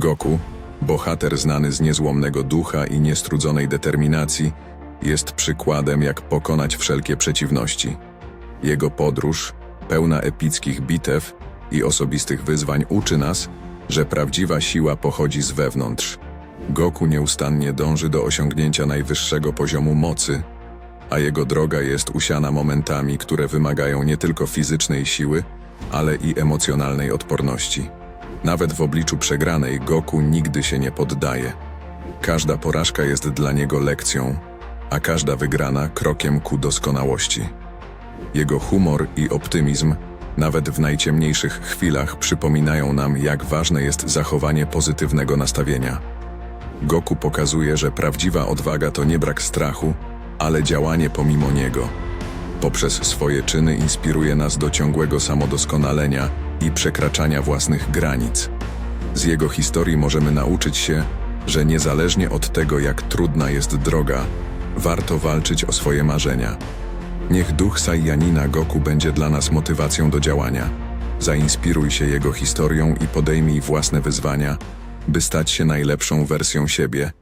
Goku, bohater znany z niezłomnego ducha i niestrudzonej determinacji, jest przykładem, jak pokonać wszelkie przeciwności. Jego podróż, pełna epickich bitew i osobistych wyzwań, uczy nas, że prawdziwa siła pochodzi z wewnątrz. Goku nieustannie dąży do osiągnięcia najwyższego poziomu mocy, a jego droga jest usiana momentami, które wymagają nie tylko fizycznej siły, ale i emocjonalnej odporności. Nawet w obliczu przegranej Goku nigdy się nie poddaje. Każda porażka jest dla niego lekcją, a każda wygrana krokiem ku doskonałości. Jego humor i optymizm, nawet w najciemniejszych chwilach, przypominają nam, jak ważne jest zachowanie pozytywnego nastawienia. Goku pokazuje, że prawdziwa odwaga to nie brak strachu, ale działanie pomimo niego. Poprzez swoje czyny inspiruje nas do ciągłego samodoskonalenia i przekraczania własnych granic. Z jego historii możemy nauczyć się, że niezależnie od tego, jak trudna jest droga, warto walczyć o swoje marzenia. Niech duch Saiyanina Goku będzie dla nas motywacją do działania. Zainspiruj się jego historią i podejmij własne wyzwania, by stać się najlepszą wersją siebie